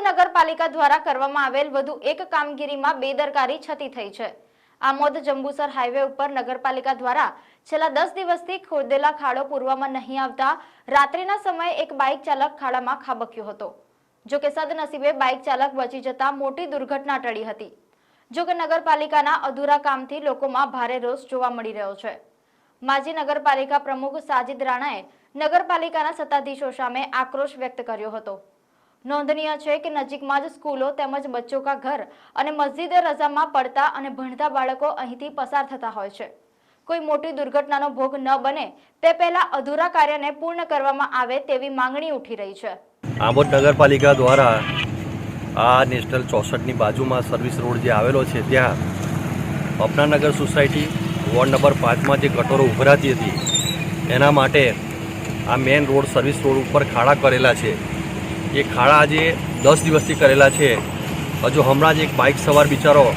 નગરપાલિકા દ્વારા કરવામાં આવેલ વધુ એક કામગીરીમાં બેદરકારી છતી થઈ છે. આમોદ જંબુસર હાઈવે ઉપર નગરપાલિકા દ્વારા છેલ્લા દસ દિવસથી ખોદેલા ખાડો પૂરવામાં નહીં આવતા રાત્રિના સમયે એક બાઇક ચાલક ખાડામાં ખાબક્યો હતો. જો કે સદનસીબે બાઇક ચાલક બચી જતા મોટી દુર્ઘટના ટળી હતી. જો કે નગરપાલિકાના અધૂરા કામથી લોકોમાં ભારે રોષ જોવા મળી રહ્યો છે. માજી નગરપાલિકા પ્રમુખ સાજિદ રાણાએ નગરપાલિકાના સત્તાધીશો સામે આક્રોશ વ્યક્ત કર્યો હતો. નોંધનીય છે કે નજીકમાં જ સ્કૂલો તેમજ બચ્ચો કા ઘર અને મસ્જિદ રજામાં પડતા અને ભણતા બાળકો અહીંથી પસાર થતા હોય છે. કોઈ મોટી દુર્ઘટનાનો ભોગ ન બને તે પહેલા અધૂરા કાર્યને પૂર્ણ કરવામાં આવે તેવી માંગણી ઉઠી રહી છે. આંબોદ નગરપાલિકા દ્વારા આ નેશનલ ચોસઠની બાજુમાં સર્વિસ રોડ જે આવેલો છે, ત્યાં અપનાનગર સોસાયટી વોર્ડ નંબર પાંચમાં જે ગટોરો ઉભરાતી હતી, એના માટે આ મેઇન રોડ સર્વિસ રોડ ઉપર ખાડા કરેલા છે. એ ખાડા આજે દસ દિવસથી કરેલા છે. હજુ હમણાં જ એક બાઇક સવાર બિચારો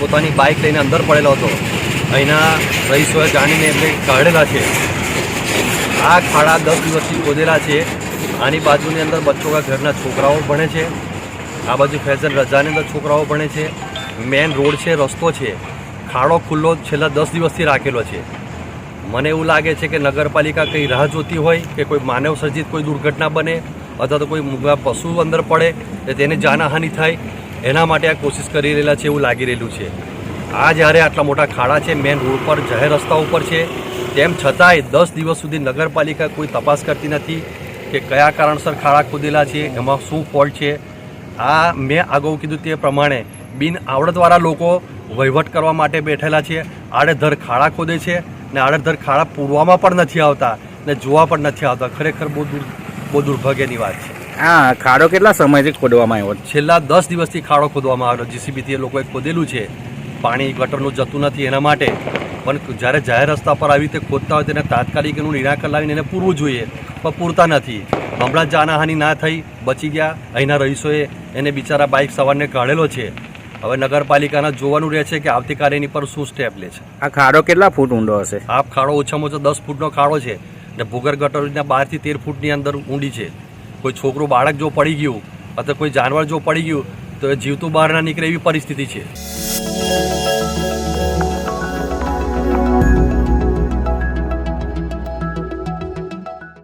પોતાની બાઇક લઈને અંદર પડેલો હતો. અહીંના રહીશોએ જાણીને એમને કાઢેલા છે. આ ખાડા દસ દિવસથી ખોદેલા છે. આની બાજુની અંદર બચ્ચો ઘરના છોકરાઓ ભણે છે. આ બાજુ ફેશન રજાની અંદર છોકરાઓ ભણે છે. મેન રોડ છે, રસ્તો છે. ખાડો ખુલ્લો છેલ્લા દસ દિવસથી રાખેલો છે. મને એવું લાગે છે કે નગરપાલિકા કંઈ રાહ જોતી હોય કે કોઈ માનવસર્જિત કોઈ દુર્ઘટના બને? અથવા તો કોઈ પશુ અંદર પડે તો તેને જાનહાનિ થાય, એના માટે આ કોશિશ કરી રહેલા છે એવું લાગી રહેલું છે. આ જ્યારે આટલા મોટા ખાડા છે, મેન રોડ પર, જાહેર રસ્તા ઉપર છે, તેમ છતાંય દસ દિવસ સુધી નગરપાલિકા કોઈ તપાસ કરતી નથી કે કયા કારણસર ખાડા ખોદેલા છે, એમાં શું ફોલ્ટ છે. આ મેં અગાઉ કીધું તે પ્રમાણે બિન આવડતવાળા લોકો વહીવટ કરવા માટે બેઠેલા છે આડેધર ખાડા ખોદે છે, ને આડેધર ખાડા પૂરવામાં પણ નથી આવતા, ને જોવા પણ નથી આવતા. ખરેખર બહુ દુર બહુ દુર્ભાગ્યની વાત છે. હા ખાડો કેટલા સમયથી ખોદવામાં આવ્યો? છેલ્લા દસ દિવસથી ખાડો ખોદવામાં આવ્યો. જીસીબીથી એ લોકોએ ખોદેલું છે. પાણી ગટરનું જતું નથી એના માટે. પણ જ્યારે જાહેર રસ્તા પર આવી રીતે ખોદતા હોય તેને તાત્કાલિક એનું નિરાકરણ લાવીને એને પૂરવું જોઈએ. પણ પૂરતા નથી. હમણાં જ જાનહાનિ ના થઈ બચી ગયા. અહીંના રહીશોએ એને બિચારા બાઇક સવારને કાઢેલો છે. હવે નગરપાલિકાના જોવાનું રહે છે કે આવતીકાલે એની પર શું સ્ટેપ લે છે. આ ખાડો કેટલા ફૂટ ઊંડો હશે? આ ખાડો ઓછામાં ઓછો દસ ફૂટનો ખાડો છે. ને ભૂગર ગટરના બારથી તેર ફૂટની અંદર ઊંડી છે. કોઈ છોકરું બાળક જો પડી ગયું અથવા કોઈ જાનવર જો પડી ગયું તો એ જીવતું બહાર ના નીકળે એવી પરિસ્થિતિ છે.